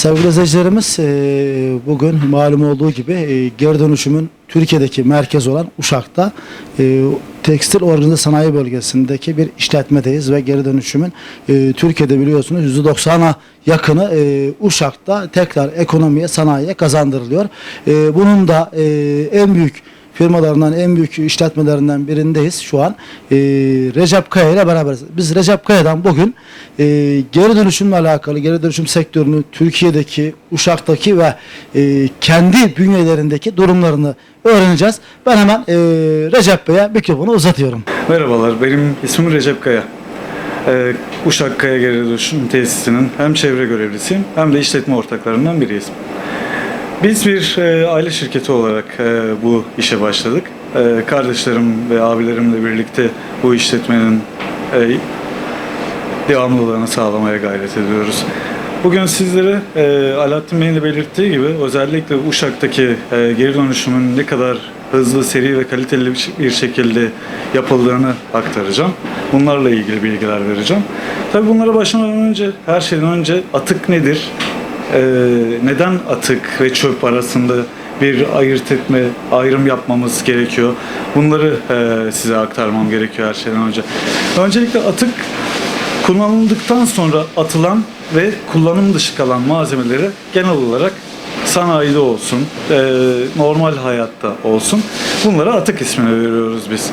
Sevgili izleyicilerimiz e, bugün malum olduğu gibi e, geri dönüşümün Türkiye'deki merkez olan Uşak'ta e, tekstil organize sanayi bölgesindeki bir işletmedeyiz ve geri dönüşümün Türkiye'de biliyorsunuz %90'a yakını Uşak'ta tekrar ekonomiye, sanayiye kazandırılıyor. Bunun da en büyük firmalarından en büyük işletmelerinden birindeyiz şu an. Ee, Recep Kaya ile beraberiz. Biz Recep Kaya'dan bugün e, geri dönüşümle alakalı geri dönüşüm sektörünü Türkiye'deki, Uşak'taki ve e, kendi bünyelerindeki durumlarını öğreneceğiz. Ben hemen e, Recep Bey'e mikrofonu uzatıyorum. Merhabalar, benim ismim Recep Kaya. Ee, Uşak Kaya Geri Dönüşüm Tesisi'nin hem çevre görevlisiyim hem de işletme ortaklarından biriyiz. Biz bir e, aile şirketi olarak e, bu işe başladık. E, kardeşlerim ve abilerimle birlikte bu işletmenin e, devamlılığını sağlamaya gayret ediyoruz. Bugün sizlere e, Alaaddin Bey'in de belirttiği gibi özellikle Uşak'taki e, geri dönüşümün ne kadar hızlı, seri ve kaliteli bir şekilde yapıldığını aktaracağım. Bunlarla ilgili bilgiler vereceğim. Tabii bunlara başlamadan önce, her şeyden önce atık nedir? E, neden atık ve çöp arasında bir ayırt etme, ayrım yapmamız gerekiyor. Bunları e, size aktarmam gerekiyor her şeyden önce. Öncelikle atık kullanıldıktan sonra atılan ve kullanım dışı kalan malzemeleri genel olarak sanayide olsun, e, normal hayatta olsun bunlara atık ismini veriyoruz biz.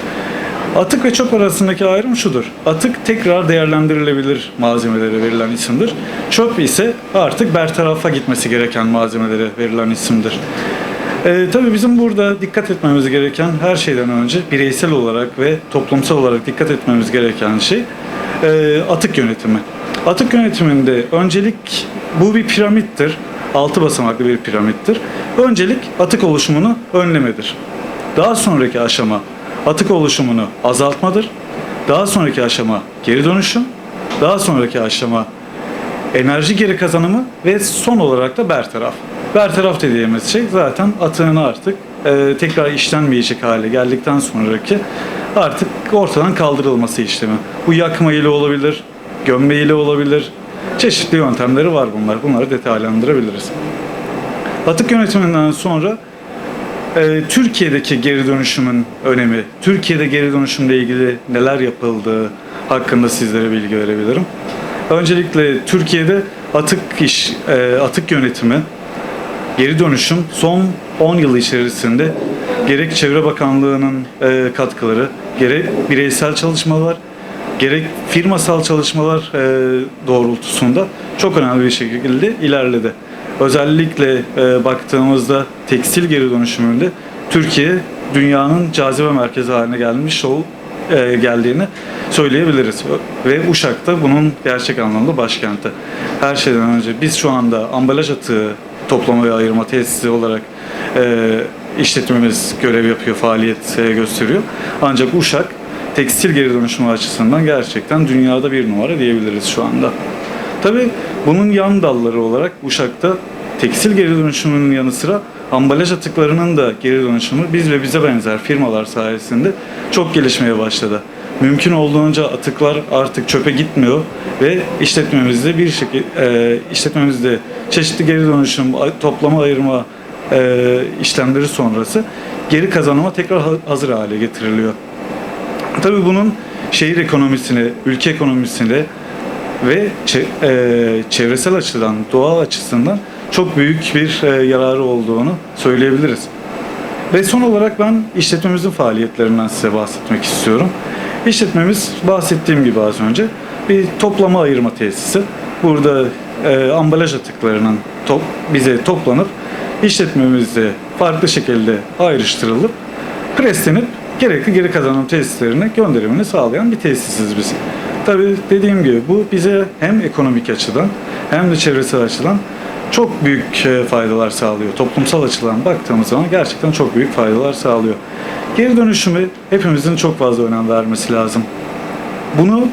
Atık ve çöp arasındaki ayrım şudur. Atık tekrar değerlendirilebilir malzemelere verilen isimdir. Çöp ise artık bertarafa gitmesi gereken malzemelere verilen isimdir. Ee, tabii bizim burada dikkat etmemiz gereken her şeyden önce bireysel olarak ve toplumsal olarak dikkat etmemiz gereken şey e, atık yönetimi. Atık yönetiminde öncelik bu bir piramittir. Altı basamaklı bir piramittir. Öncelik atık oluşumunu önlemedir. Daha sonraki aşama atık oluşumunu azaltmadır. Daha sonraki aşama geri dönüşüm. Daha sonraki aşama enerji geri kazanımı ve son olarak da bertaraf. Bertaraf dediğimiz şey zaten atığın artık e, tekrar işlenmeyecek hale geldikten sonraki artık ortadan kaldırılması işlemi. Bu yakma ile olabilir, gömme ile olabilir. Çeşitli yöntemleri var bunlar. Bunları detaylandırabiliriz. Atık yönetiminden sonra e, Türkiye'deki geri dönüşümün önemi, Türkiye'de geri dönüşümle ilgili neler yapıldığı hakkında sizlere bilgi verebilirim. Öncelikle Türkiye'de atık iş, e, atık yönetimi, geri dönüşüm son 10 yıl içerisinde gerek Çevre Bakanlığı'nın e, katkıları, gerek bireysel çalışmalar, gerek firmasal çalışmalar e, doğrultusunda çok önemli bir şekilde ilerledi. Özellikle e, baktığımızda tekstil geri dönüşümünde Türkiye dünyanın cazibe merkezi haline gelmiş ol, e, geldiğini söyleyebiliriz. Ve Uşak da bunun gerçek anlamda başkenti. Her şeyden önce biz şu anda ambalaj atığı toplama ve ayırma tesisi olarak e, işletmemiz görev yapıyor, faaliyet e, gösteriyor. Ancak Uşak tekstil geri dönüşümü açısından gerçekten dünyada bir numara diyebiliriz şu anda. Tabii bunun yan dalları olarak Uşak'ta tekstil geri dönüşümünün yanı sıra ambalaj atıklarının da geri dönüşümü biz ve bize benzer firmalar sayesinde çok gelişmeye başladı. Mümkün olduğunca atıklar artık çöpe gitmiyor ve işletmemizde bir şekilde işletmemizde çeşitli geri dönüşüm, toplama ayırma e, işlemleri sonrası geri kazanıma tekrar ha- hazır hale getiriliyor. Tabii bunun şehir ekonomisine, ülke ekonomisine ve e, çevresel açıdan, doğa açısından çok büyük bir e, yararı olduğunu söyleyebiliriz. Ve son olarak ben işletmemizin faaliyetlerinden size bahsetmek istiyorum. İşletmemiz bahsettiğim gibi az önce bir toplama ayırma tesisi. Burada e, ambalaj atıklarının top, bize toplanıp işletmemizde farklı şekilde ayrıştırılıp preslenip gerekli geri kazanım tesislerine gönderimini sağlayan bir tesisiz biz. Tabii dediğim gibi bu bize hem ekonomik açıdan hem de çevresel açıdan çok büyük e, faydalar sağlıyor. Toplumsal açıdan baktığımız zaman gerçekten çok büyük faydalar sağlıyor. Geri dönüşümü hepimizin çok fazla önem vermesi lazım. Bunu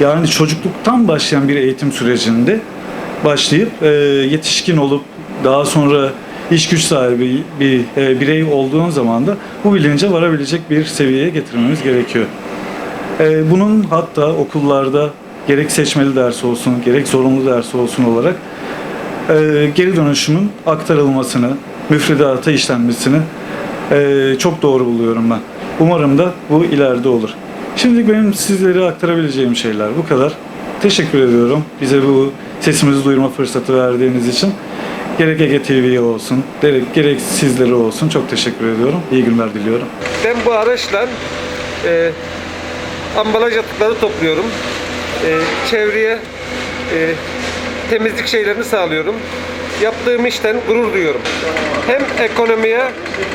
yani çocukluktan başlayan bir eğitim sürecinde başlayıp e, yetişkin olup daha sonra iş güç sahibi bir e, birey olduğun zaman da bu bilince varabilecek bir seviyeye getirmemiz gerekiyor. E, bunun hatta okullarda gerek seçmeli ders olsun gerek zorunlu ders olsun olarak e, geri dönüşümün aktarılmasını, müfredata işlenmesini e, çok doğru buluyorum ben. Umarım da bu ileride olur. Şimdi benim sizlere aktarabileceğim şeyler bu kadar. Teşekkür ediyorum bize bu sesimizi duyurma fırsatı verdiğiniz için. Gerek Ege TV'ye olsun, gerek, gerek sizlere olsun çok teşekkür ediyorum. İyi günler diliyorum. Ben bu araçla e, ambalaj atıkları topluyorum. E, çevreye e, temizlik şeylerini sağlıyorum. Yaptığım işten gurur duyuyorum. Hem ekonomiye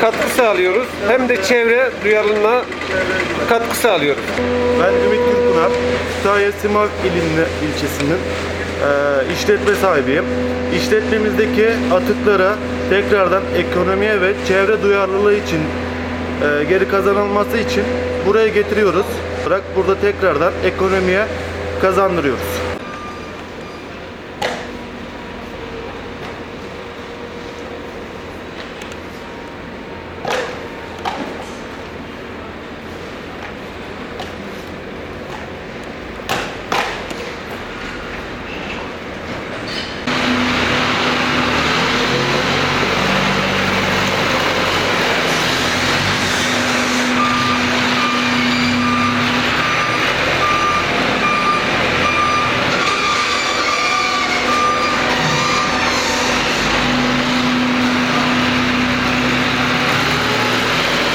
katkı sağlıyoruz hem de çevre duyarlılığına katkı sağlıyoruz. Ben Ümit Gürpınar, Kütahya Simav ilinde, ilçesinin eee, işletme sahibiyim. İşletmemizdeki atıkları tekrardan ekonomiye ve çevre duyarlılığı için eee, geri kazanılması için buraya getiriyoruz. Bırak burada tekrardan ekonomiye kazandırıyoruz.